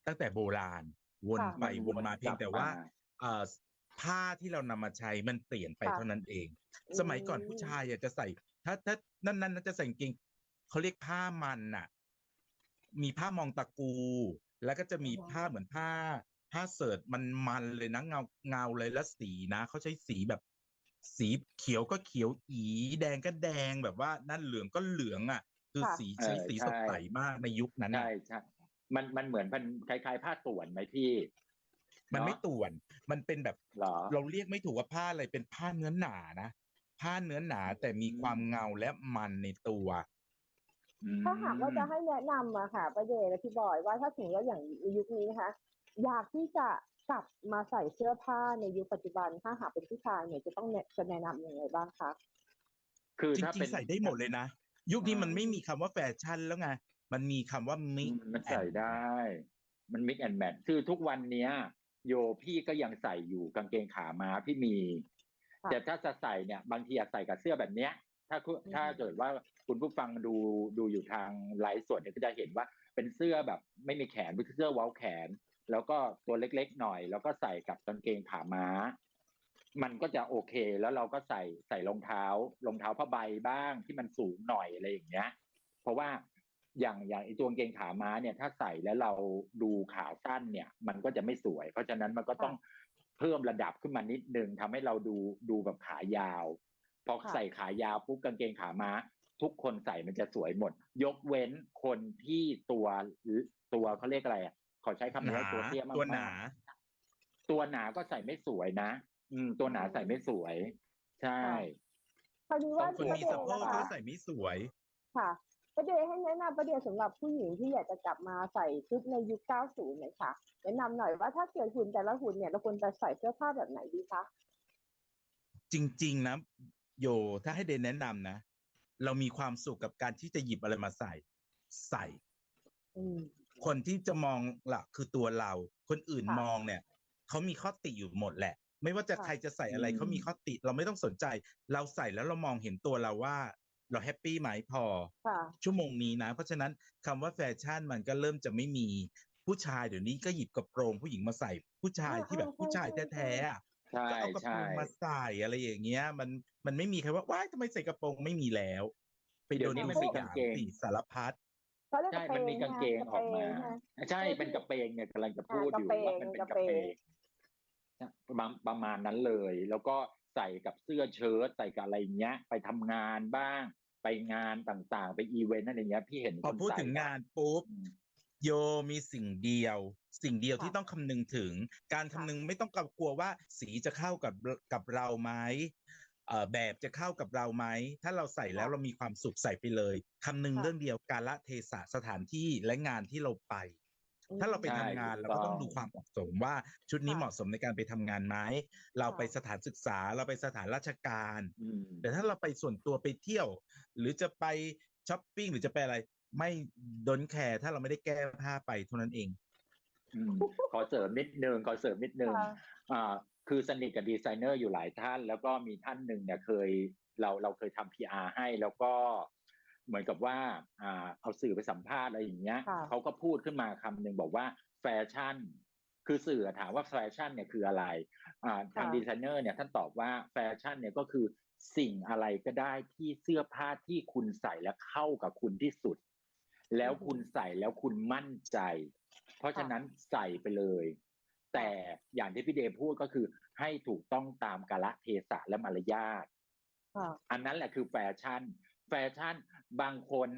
[SPEAKER 6] ตั้งแต่โบราณ วน
[SPEAKER 5] ค่ะ
[SPEAKER 6] ไปวนมาเพียงแต่ว่าเอ่อผ้าที่เรานำมาใช้มันเปลี่ยนไป
[SPEAKER 5] ค่ะ
[SPEAKER 6] เท่านั้นเอง สมัยก่อนผู้ชายอะจะใส่ ถ้าถ้านั่นนั่นจะใส่กางเกงเขาเรียกผ้ามันน่ะ มีผ้ามองตะกู แล้วก็จะมี
[SPEAKER 5] อ๋อ
[SPEAKER 6] ผ้าเหมือนผ้าผ้าเสิร์ตมันมันเลยนะเงาเงาเลยแล้วสีนะเขาใช้สีแบบ สีเขียวก็เขียวอีแดงก็แดงแบบว่านั่นเหลืองก็เหลืองอะ คือ
[SPEAKER 5] ค่ะ
[SPEAKER 6] สีใช้
[SPEAKER 7] เออ
[SPEAKER 6] สี
[SPEAKER 7] ใช่
[SPEAKER 6] สดใสมากในยุคนั้น
[SPEAKER 7] ใช่
[SPEAKER 6] น่ะ
[SPEAKER 7] ใช่มันมันเหมือนพันคล้ายๆ ผ้าต่วนไหมพี่
[SPEAKER 6] มันไม่
[SPEAKER 7] เนอะ
[SPEAKER 6] ต่วน มันเป็นแบบ
[SPEAKER 7] เหรอ
[SPEAKER 6] เราเรียกไม่ถูกว่าผ้าอะไรเป็นผ้าเนื้อหนานะผ้าเนื้อหนาแต่มีความเงาและมันในตัว
[SPEAKER 7] อืม
[SPEAKER 5] ถ้าหากว่าจะให้แนะนำอะค่ะประเดและพี่บอยว่าถ้าถึงแล้วอย่างยุคนี้นะคะ อยากที่จะกลับมาใส่เสื้อผ้าในยุคปัจจุบันถ้าหากเป็นผู้ชายเนี่ยจะต้องแนะจะแนะนำยังไงบ้างคะ
[SPEAKER 7] คือ
[SPEAKER 6] จ
[SPEAKER 7] ถ้า
[SPEAKER 6] ริ
[SPEAKER 7] เป็
[SPEAKER 6] ง
[SPEAKER 7] น
[SPEAKER 6] ๆใส่ได้หมดเลยนะ ยุคนี้
[SPEAKER 7] อ่ามั
[SPEAKER 6] มันไม่มีคำว่าแฟชั่นแล้วไง มันมีคำว่า
[SPEAKER 7] อื
[SPEAKER 6] mix
[SPEAKER 7] มมันใส่
[SPEAKER 6] and
[SPEAKER 7] ได้ มัน mix and match คือทุกวันเนี้ย โยพี่ก็ยังใส่อยู่กางเกงขาม้าพี่มี
[SPEAKER 5] ค่ะ
[SPEAKER 7] แต่ถ้าจะใส่เนี่ย บางทีอะใส่กับเสื้อแบบเนี้ย ถ้าคุณ
[SPEAKER 5] อืม
[SPEAKER 7] ถ้าเกิดว่า คุณผู้ฟังดูดูอยู่ทางไลฟ์สดเนี่ยก็จะเห็นว่าเป็นเสื้อแบบไม่มีแขนเป็นเสื้อเว้าแขน แล้วก็ตัวเล็กๆหน่อย แล้วก็ใส่กับกางเกงขาม้า มันก็จะโอเคแล้วเราก็ใส่ใส่รองเท้ารองเท้าผ้าใบบ้างที่มันสูงหน่อยอะไรอย่างเงี้ย เพราะว่าอย่างอย่างไอตัวกางเกงขาม้าเนี่ย ถ้าใส่แล้วเราดูขาสั้นเนี่ย มันก็จะไม่สวย เพราะฉะนั้นมันก็ต้องเพิ่มระดับขึ้นมานิดนึงทำให้เราดูดูแบบขายาว พอ
[SPEAKER 5] ค่ะ
[SPEAKER 7] ใส่ขายาวปุ๊บกางเกงขาม้า ทุกคนใส่มันจะสวยหมด ยกเว้นคนที่ตัวตัวเขาเรียกอะไรอะขอใช้คำ
[SPEAKER 6] ห
[SPEAKER 7] นี้
[SPEAKER 6] นา
[SPEAKER 7] ว่าตัวเตี้ยมากๆ
[SPEAKER 6] ตัวหนา
[SPEAKER 7] ตัวหนาก็ใส่ไม่สวยนะ อืม ตัวหนาใส่ไม่สวย ใช่
[SPEAKER 5] คราวนี้ว่า
[SPEAKER 6] คนมี
[SPEAKER 5] ประเด็
[SPEAKER 6] สะ
[SPEAKER 5] น
[SPEAKER 6] โพ
[SPEAKER 5] นะ
[SPEAKER 6] กก็
[SPEAKER 5] คะ
[SPEAKER 6] ใส่ไม่สวย
[SPEAKER 5] ค่ะประเดี๋ยวให้แนะนำประเดี๋ยวสำหรับผู้หญิงที่อยากจะกลับมาใส่ชุดในยุค 90หน่อยค่ะ แนะนำหน่อยว่าถ้าเกิดหุ่นแต่ละหุ่นเนี่ยเราควรจะใส่เสื้อผ้าแบบไหนดีคะ
[SPEAKER 6] จริง ๆ นะ โย ถ้าให้เดนแนะนำนะ เรามีความสุขกับการที่จะหยิบอะไรมาใส่ ใส่
[SPEAKER 5] อืม
[SPEAKER 6] คนที่จะมองหลักคือตัวเรา คนอื่น
[SPEAKER 5] ค่ะ
[SPEAKER 6] มองเนี่ยเขามีข้อติอยู่หมดแหละ ไม่ว่าจะ
[SPEAKER 5] ค่ะ
[SPEAKER 6] ใครจะใส่อะไร
[SPEAKER 7] อืม
[SPEAKER 6] เขามีข้อติ เราไม่ต้องสนใจ เราใส่แล้วเรามองเห็นตัวเราว่า เราแฮปปี้ไหมพอ
[SPEAKER 5] ค่ะ
[SPEAKER 6] ชั่วโมงนี้นะ เพราะฉะนั้นคำว่าแฟชั่นมันก็เริ่มจะไม่มีผู้ชายเดี๋ยวนี้ก็หยิบกระโปรงผู้หญิงมาใส่ ผู้ชาย
[SPEAKER 5] อ่า
[SPEAKER 6] ที่แบบ
[SPEAKER 5] อ่า
[SPEAKER 6] ผู้ชาย
[SPEAKER 5] ใช่ใช่
[SPEAKER 6] แท้ๆอะ
[SPEAKER 7] ใช่
[SPEAKER 6] ก็เอากระโป
[SPEAKER 7] ใช่
[SPEAKER 6] รงมาใส่อะไรอย่างเงี้ย มันมันไม่มีใครว่าว้ายทำไมใส่กระโปรงไม่มีแล้ว ไป
[SPEAKER 7] เดี๋
[SPEAKER 6] โด
[SPEAKER 7] ยวนนี้
[SPEAKER 6] ที่
[SPEAKER 7] มัน
[SPEAKER 6] ส
[SPEAKER 7] มี
[SPEAKER 6] ยาม
[SPEAKER 7] กางเกง
[SPEAKER 6] สิสารพัด
[SPEAKER 5] เขาเรียกก
[SPEAKER 7] ใช่
[SPEAKER 5] ระเป
[SPEAKER 7] มัน
[SPEAKER 5] ง
[SPEAKER 7] มีกางเกง
[SPEAKER 5] นะ
[SPEAKER 7] ออกมา
[SPEAKER 5] ระเปงนะ
[SPEAKER 7] ใช่เป็นกระเปงเนี่ยกำลังจะพูดอยู่
[SPEAKER 5] อ่ากระเปง
[SPEAKER 7] ว่ามันเป็น
[SPEAKER 5] กระ
[SPEAKER 7] กระ
[SPEAKER 5] เป
[SPEAKER 7] เป
[SPEAKER 5] ง
[SPEAKER 7] งประมาณประมาณนั้นเลย แล้วก็ใส่กับเสื้อเชิ้ตใส่กับอะไรอย่างเงี้ย ไปทำงานบ้าง ไปงานต่างๆ ไปอีเวนต์อะไรอย่างเงี้ย พี่เห็น
[SPEAKER 6] พอ
[SPEAKER 7] คน
[SPEAKER 6] พูด
[SPEAKER 7] ใส่
[SPEAKER 6] ถึง
[SPEAKER 7] นะ
[SPEAKER 6] งานปุ๊บ
[SPEAKER 7] อืม
[SPEAKER 6] โยมีสิ่งเดียว สิ่งเดียว
[SPEAKER 5] ค่ะ
[SPEAKER 6] ที่ต้องคำนึงถึง การคำนึงไม่ต้องกับกลัวว่า สีจะเข้ากับกับเราไหมเอ่อแบบจะเข้ากับเราไหม ถ้าเราใส่แล้ว
[SPEAKER 5] ค่ะ
[SPEAKER 6] เรามีความสุขใส่ไปเลยคำนึง
[SPEAKER 5] ค่ะ
[SPEAKER 6] เรื่องเดียวกาละเทศะสถานที่และงานที่เราไป
[SPEAKER 5] อืม
[SPEAKER 6] ถ้าเราไป
[SPEAKER 7] ใช่
[SPEAKER 6] ทำงาน
[SPEAKER 7] ถู
[SPEAKER 6] เรา
[SPEAKER 7] ก
[SPEAKER 6] ก็
[SPEAKER 7] ต้
[SPEAKER 6] ต้
[SPEAKER 7] อ
[SPEAKER 6] องงดูความเหมาะสมว่าชุดนี้
[SPEAKER 5] ค่ะ
[SPEAKER 6] เหมาะสมในการไปทำงานไหมเรา
[SPEAKER 5] ค่ะ
[SPEAKER 6] ไปสถานศึกษาเราไปสถานราชการ
[SPEAKER 7] อืม
[SPEAKER 6] แต่ถ้าเราไปส่วนตัวไปเที่ยว หรือจะไปช้อปปิ้งหรือจะไปอะไร ไม่ดนแคร์ถ้าเราไม่ได้แก้ผ้าไปเท่านั้นเอง
[SPEAKER 7] อืมขอเสริมนิดนึงขอเสริมนิดนึง
[SPEAKER 5] ค่ะ
[SPEAKER 7] อ่า คือสนิทกับดีไซเนอร์อยู่หลายท่าน แล้วก็มีท่านหนึ่งเนี่ยเคยเราเราเคยทำ PR ให้แล้วก็เหมือนกับว่าอ่าเอาสื่อไปสัมภาษณ์อะไรอย่างเงี้ย
[SPEAKER 5] ค่ะ
[SPEAKER 7] เขาก็พูดขึ้นมาคำหนึ่งบอกว่าแฟชั่น คือสื่อถามว่าแฟชั่นเนี่ยคืออะไรอ่าทาง
[SPEAKER 5] ค่ะ
[SPEAKER 7] ดีไซเนอร์เนี่ยท่านตอบว่าแฟชั่นเนี่ยก็คือสิ่งอะไรก็ได้ที่เสื้อผ้าที่คุณใส่แล้วเข้ากับคุณที่สุด แล้วคุณใส่แล้วคุณมั่นใจ เพราะฉะนั้นใส่ไปเลย แต่อย่างที่พี่เดย์พูดก็คือ ให้ถูกต้องตามกาลเทศะและมารยาท
[SPEAKER 5] ค่ะ
[SPEAKER 7] อันนั้นแหละคือแฟชั่น แฟชั่นบางคน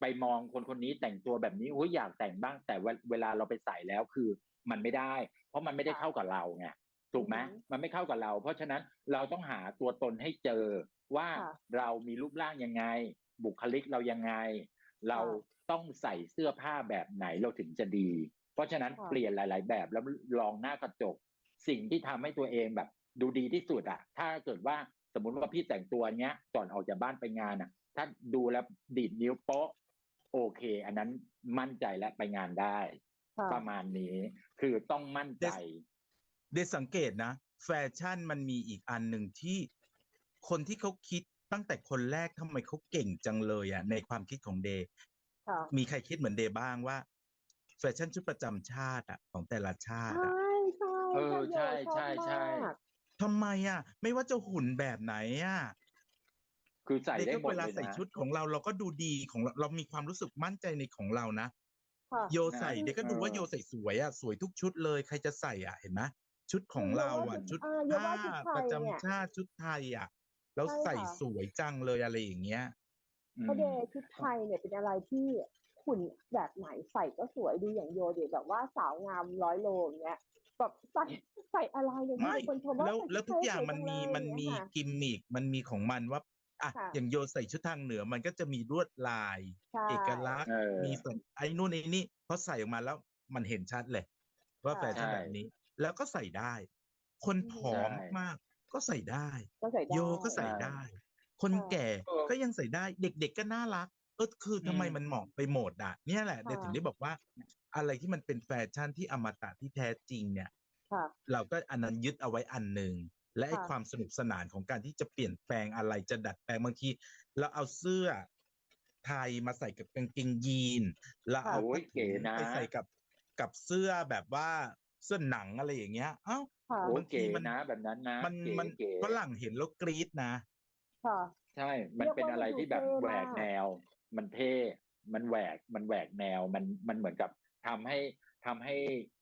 [SPEAKER 7] ไปมองคนคนนี้แต่งตัวแบบนี้โอ้ยอยากแต่งบ้าง แต่ว่าเวลาเราไปใส่แล้วคือ มันไม่ได้ เพราะมันไม่ได้
[SPEAKER 5] ค่ะ
[SPEAKER 7] เข้ากับเราไงถูกไหม
[SPEAKER 5] อือหือ
[SPEAKER 7] มันไม่เข้ากับเรา เพราะฉะนั้นเราต้องหาตัวตนให้เจอว่า
[SPEAKER 5] ค่ะ
[SPEAKER 7] เรามีรูปร่างยังไง บุคลิกเรายังไง เรา
[SPEAKER 5] ค่ะ
[SPEAKER 7] ต้องใส่เสื้อผ้าแบบไหนเราถึงจะดี เพราะฉะนั้น
[SPEAKER 5] ค่ะ
[SPEAKER 7] เปลี่ยนหลาย ๆ แบบแล้วลองหน้ากระจก สิ่งที่ทำให้ตัวเองแบบดูดีที่สุดอะถ้าเกิดว่าสมมุติว่าพี่แต่งตัวเนี้ยก่อนออกจากบ้านไปงานอะถ้าดูแล้วดีดนิ้วโป๊ะโอเค อันนั้นมั่นใจและไปงานได้
[SPEAKER 5] ค่ะ
[SPEAKER 7] ประมาณนี้คือต้องมั่นใจ
[SPEAKER 6] ได้สังเกตนะ แฟชั่นมันมีอีกอันหนึ่งที่คนที่เขาคิด ตั้งแต่คนแรกทำไมเขาเก่งจังเลยอะในความคิดของเดย์
[SPEAKER 5] ค่ะ
[SPEAKER 6] มีใครคิดเหมือนเดย์บ้างว่าแฟชั่นชุดประจำชาติอะของแต่ละชาติ
[SPEAKER 5] ใช่
[SPEAKER 6] อะ
[SPEAKER 5] ใช่
[SPEAKER 7] เออใช่
[SPEAKER 5] โย
[SPEAKER 7] ใช่ใช่
[SPEAKER 5] อบมาก
[SPEAKER 6] ทำไมอะ ไม่ว่าจะหุ่นแบบไหนอะ
[SPEAKER 7] คือใส่
[SPEAKER 6] เดย์
[SPEAKER 7] ได้
[SPEAKER 6] ก็
[SPEAKER 7] หมด
[SPEAKER 6] เวลา
[SPEAKER 7] เลย
[SPEAKER 6] ใส่
[SPEAKER 7] นะ
[SPEAKER 6] ชุดของเราเราก็ดูดีของเราเรามีความรู้สึกมั่นใจในของเรานะ
[SPEAKER 5] ค่ะ
[SPEAKER 6] โยใส่
[SPEAKER 7] นะ
[SPEAKER 6] เด็กก็ดูว่า
[SPEAKER 7] เออ
[SPEAKER 6] โยใส่สวยอะสวยทุกชุดเลยใครจะใส่อะเห็นไหมชุดของเราอะ ชุด
[SPEAKER 5] อ่าโย
[SPEAKER 6] ผ้า
[SPEAKER 5] ว่าชุดไทย
[SPEAKER 6] ประจำ
[SPEAKER 5] เนี่ย
[SPEAKER 6] ชาติชุดไทยอะ แล้ว
[SPEAKER 5] ใช่
[SPEAKER 6] ใส่
[SPEAKER 5] ค่ะ
[SPEAKER 6] สวยจังเลยอะไรอย่างเงี้ย
[SPEAKER 7] อืม
[SPEAKER 5] ประเดชุดไทยเนี่ยเป็นอะไรที่ขุนแบบไหนใส่ก็สวยดูอย่างโยเดี๋ยวแบบว่าสาวงามร้อยโลอย่างเงี้ยแบบใส่ใส่อะไรอย่าง
[SPEAKER 6] ไม่
[SPEAKER 5] เงี้ยคนชมว่า
[SPEAKER 6] แล้ว
[SPEAKER 5] ใส่
[SPEAKER 6] แล้วทุกอย่าง
[SPEAKER 5] สว
[SPEAKER 6] มันมี
[SPEAKER 5] จังเลย
[SPEAKER 6] มันมี
[SPEAKER 5] อย่างเงี้ยค่ะ
[SPEAKER 6] กิมมิกมันมีของมันว่าอะ
[SPEAKER 5] ค่ะ
[SPEAKER 6] อย่างโยใส่ชุดทางเหนือมันก็จะมีลวดลาย
[SPEAKER 5] ใช่
[SPEAKER 6] เอกลักษณ์
[SPEAKER 7] เออ
[SPEAKER 6] มีสัญไอ้นู่นไอ้นี่พอใส่ออกมาแล้วมันเห็นชัดเลย ว่า
[SPEAKER 5] ค่ะ
[SPEAKER 6] แฟชั่น
[SPEAKER 7] ใช่
[SPEAKER 6] แบบนี้ แล้วก็ใส่ได้ คนผอม
[SPEAKER 7] ใช่
[SPEAKER 6] มากๆ ก็ใส่ได้
[SPEAKER 5] ก็ใส่ได้
[SPEAKER 6] โยก็ใส่ได้ คน
[SPEAKER 5] ค่ะ
[SPEAKER 6] แก่
[SPEAKER 7] เออ
[SPEAKER 6] ก็ยังใส่ได้เด็ก ๆก็น่ารักเออคือทำไม
[SPEAKER 7] อืม
[SPEAKER 6] มันเหมาะไปหมดอะเนี่ยแหละ
[SPEAKER 5] ค่ะ
[SPEAKER 6] เดี๋ยวถึงได้บอกว่า อะไรที่มันเป็นแฟชั่นที่อมตะที่แท้จริงเนี่ย
[SPEAKER 5] ค่ะ
[SPEAKER 6] เราก็อันนั้นยึดเอาไว้อันหนึ่งและไอ้
[SPEAKER 5] ค่ะ
[SPEAKER 6] ความสนุกสนานของการที่จะเปลี่ยนแปลงอะไรจะดัดแปลงบางทีเราเอาเสื้อไทยมาใส่กับกางเกงยีนแล้วเอา
[SPEAKER 7] โอ้
[SPEAKER 6] ผ้าย
[SPEAKER 7] เก๋
[SPEAKER 6] ถุง
[SPEAKER 7] นะ
[SPEAKER 6] ไปใส่กับกับเสื้อแบบว่าเสื้อหนังอะไรอย่างเงี้ย เอ้า
[SPEAKER 5] ค่ะ
[SPEAKER 7] โอ้
[SPEAKER 6] บางที
[SPEAKER 7] เก๋
[SPEAKER 6] มัน
[SPEAKER 7] นะแบบนั้นนะ
[SPEAKER 6] มัน
[SPEAKER 7] เก๋
[SPEAKER 6] มัน
[SPEAKER 7] เก๋
[SPEAKER 6] ฝรั่งเห็นแล้วกรี๊ดนะ
[SPEAKER 5] ค่ะ
[SPEAKER 7] ใช่ มัน
[SPEAKER 5] เรียก
[SPEAKER 7] เป็น
[SPEAKER 5] ว่า
[SPEAKER 7] อะไร
[SPEAKER 5] มันดู
[SPEAKER 7] ที่แบบ
[SPEAKER 5] เท่
[SPEAKER 7] แหวก
[SPEAKER 5] มาก
[SPEAKER 7] แนว มันเท่ มันแหวก มันแหวกแนว มัน มันเหมือนกับทำให้ทำให้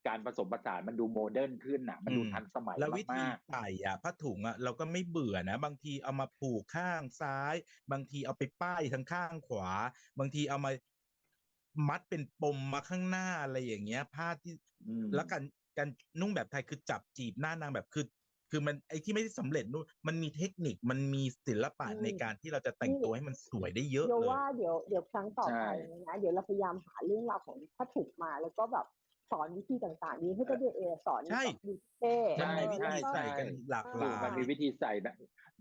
[SPEAKER 7] การผสมผสานมันดูโมเดิร์นขึ้นอะ มันดู
[SPEAKER 6] อืม
[SPEAKER 7] ทันสมัย
[SPEAKER 6] แล้ววิธี
[SPEAKER 7] มาก
[SPEAKER 6] ใส่อะผ้าถุงอะเราก็ไม่เบื่อนะ บางทีเอามาผูกข้างซ้าย บางทีเอาไปป้ายทางข้างขวา บางทีเอามามัดเป็นปมมาข้างหน้าอะไรอย่างเงี้ย ผ้าที่
[SPEAKER 7] ๆอืม
[SPEAKER 6] แล้วกัน การนุ่งแบบไทยคือจับจีบหน้านางแบบคือ คือมันไอ้ที่ไม่ได้สำเร็จนู่นมันมีเทคนิคมันมีศิลปะ
[SPEAKER 5] อืม
[SPEAKER 6] ในการที่เราจะแต่งตัวให้มันสวยได้เยอะ
[SPEAKER 5] เดี๋ยว
[SPEAKER 6] เลย
[SPEAKER 5] ว่าเดี๋ยวเดี๋ยวครั้งต่อ
[SPEAKER 7] ใช่
[SPEAKER 5] ไปนะเดี๋ยวเราพยายามหาเรื่องราวของผ้าถุงมาแล้วก็แบบ สอนวิธีต่างๆ นี้ให้ก็เดเอสอน
[SPEAKER 6] ใช่
[SPEAKER 5] แบบดูเท่
[SPEAKER 6] มันมีวิ
[SPEAKER 7] ใช่
[SPEAKER 6] ธี
[SPEAKER 7] ใช่
[SPEAKER 6] ใส่กันหลากห
[SPEAKER 7] ถู
[SPEAKER 6] ลาก
[SPEAKER 7] มัน
[SPEAKER 6] ย
[SPEAKER 7] มีวิธีใส่แบบ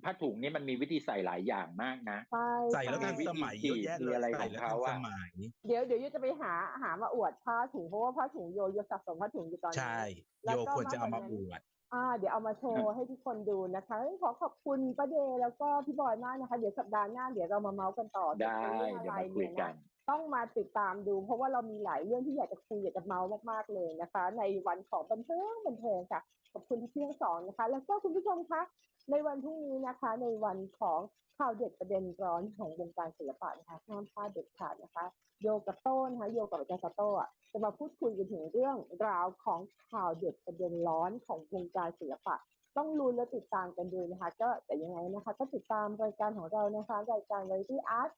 [SPEAKER 7] ผ้าถุงนี่มันมีวิธีใส่หลายอย่างมากนะ
[SPEAKER 5] ใช่
[SPEAKER 6] ใส่แล้วทัน
[SPEAKER 7] มีวิธี
[SPEAKER 6] สมัยเยอะแยะเล
[SPEAKER 7] มี
[SPEAKER 6] ย
[SPEAKER 7] อะไร
[SPEAKER 6] ใส่
[SPEAKER 7] ของ
[SPEAKER 6] แล้ว
[SPEAKER 7] เขา
[SPEAKER 6] ทัน
[SPEAKER 7] อะ
[SPEAKER 6] สมัย
[SPEAKER 5] เดี๋ยวเดี๋ยวโยจะไปหาหามาอวดผ้าถุงเพราะว่าผ้าถุงโยโยสะสมผ้าถุงอยู่ตอนนี้
[SPEAKER 6] ใช่
[SPEAKER 5] แล้
[SPEAKER 6] โยว
[SPEAKER 5] ก็
[SPEAKER 6] ควรจะเอามาา
[SPEAKER 5] ก
[SPEAKER 6] อก
[SPEAKER 5] ว่นั้น
[SPEAKER 6] วด
[SPEAKER 5] อ่าเดี๋ยวเอามาโชว์ให้ทุกคนดูนะคะขอขอบคุณป้าเดย์แล้วก็พี่บอยมากนะคะ เดี๋ยวสัปดาห์หน้าเดี๋ยวเรามาเมาส์กันต่อ
[SPEAKER 7] ได้
[SPEAKER 5] จะเป็นเรื่องอะไร
[SPEAKER 7] เดี๋ยวมาคุย
[SPEAKER 5] เนี่ย
[SPEAKER 7] กั
[SPEAKER 5] นะ
[SPEAKER 7] น
[SPEAKER 5] ต้องมาติดตามดู เพราะว่าเรามีหลายเรื่องที่อยากจะคุยอยากจะเมาส์มากๆเลยนะคะ ในวันของบันเทิงบันเทิงค่ะขอบคุณเที่ทั้งสองนะคะ แล้วก็คุณผู้ชมคะในวันพรุ่งนี้นะคะ ในวันของข่าวเด็ดประเด็นร้อนของวงการศิลปะนะคะห้ามพลาดเด็ดขาดนะคะ โยกับโต้นะคะโยกับอาจารย์โต้จะมาพูดคุยกันถึงเรื่องราวของข่าวเด็ดประเด็นร้อนของวงการศิลปะ ต้องลุ้นและติดตามกันดูนะคะ ก็แต่ยังไงนะคะ ก็ติดตามรายการของเรานะคะ รายการ Variety Art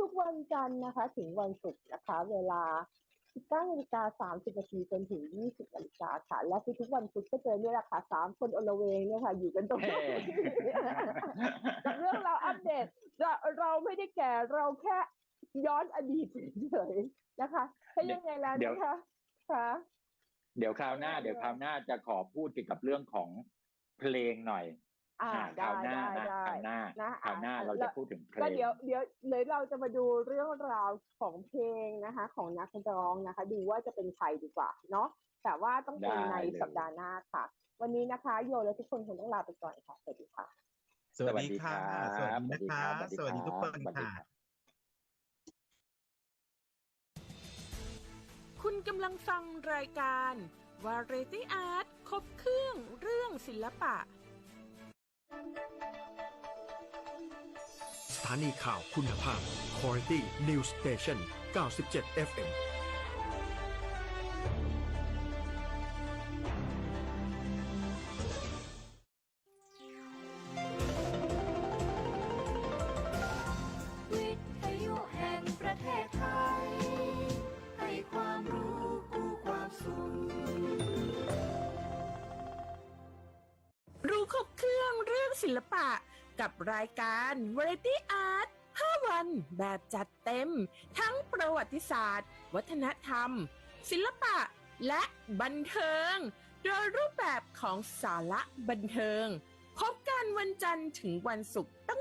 [SPEAKER 5] ทุกๆวันจันทร์นะคะ ถึงวันศุกร์นะคะ เวลา19นาฬิกา30นาทีจนถึง 20นาฬิกาค่ะ และทุกๆวันพุธก็เจอเนี่ยแหละค่ะสามคนอลเวงเนี่ยค่ะ อยู่กันตรงนี้กับเรื่องราวอัปเดตเราเราไม่ได้แก่เราแค่ย้อนอดีตเฉยๆนะคะถ้ายังไงแล้วนะคะค่ะ
[SPEAKER 7] เดี๋ยวคราวหน้า เดี๋ยวคราวหน้าจะขอพูดเกี่ยวกับเรื่องของ เพลงหน่อย
[SPEAKER 5] อ่า
[SPEAKER 7] อ่าค
[SPEAKER 5] ได้
[SPEAKER 7] ราวหน้า
[SPEAKER 5] ได้
[SPEAKER 7] นะ
[SPEAKER 5] ได้
[SPEAKER 7] คราวหน้า
[SPEAKER 5] นะ
[SPEAKER 7] คราวหน้า
[SPEAKER 5] อะ
[SPEAKER 7] เรา
[SPEAKER 5] แล้
[SPEAKER 7] จะ
[SPEAKER 5] ว
[SPEAKER 7] พูดถึงเพล
[SPEAKER 5] ก็
[SPEAKER 7] ง
[SPEAKER 5] เดี๋ยวเดี๋ยวเลยเราจะมาดูเรื่องราวของเพลงนะคะ ของนักร้องนะคะ ดูว่าจะเป็นใครดีกว่าเนาะแต่ว่าต้องเป็นใน
[SPEAKER 7] ได้เลย
[SPEAKER 5] สัปดาห์หน้าค่ะ วันนี้นะคะ โยและทุกคนคงต้องลาไปก่อนค่ะสวัสดีค่ะ
[SPEAKER 6] สวัสดีค่ะ สวัสดีนะคะสวัสดีทุกคน
[SPEAKER 7] สวัสดี
[SPEAKER 6] ค่ะ
[SPEAKER 7] รับ
[SPEAKER 4] คุณกำลังฟังรายการ วาเรตี้อาร์ตครบเครื่องเรื่องศิลปะ
[SPEAKER 2] สถานีข่าวคุณภาพ Quality News Station 97 FM
[SPEAKER 4] วัฒนธรรม ศิลปะ และบันเทิง โดยรูปแบบของสาระบันเทิง พบกันวันจันทร์ถึงวันศุกร์ตั้ง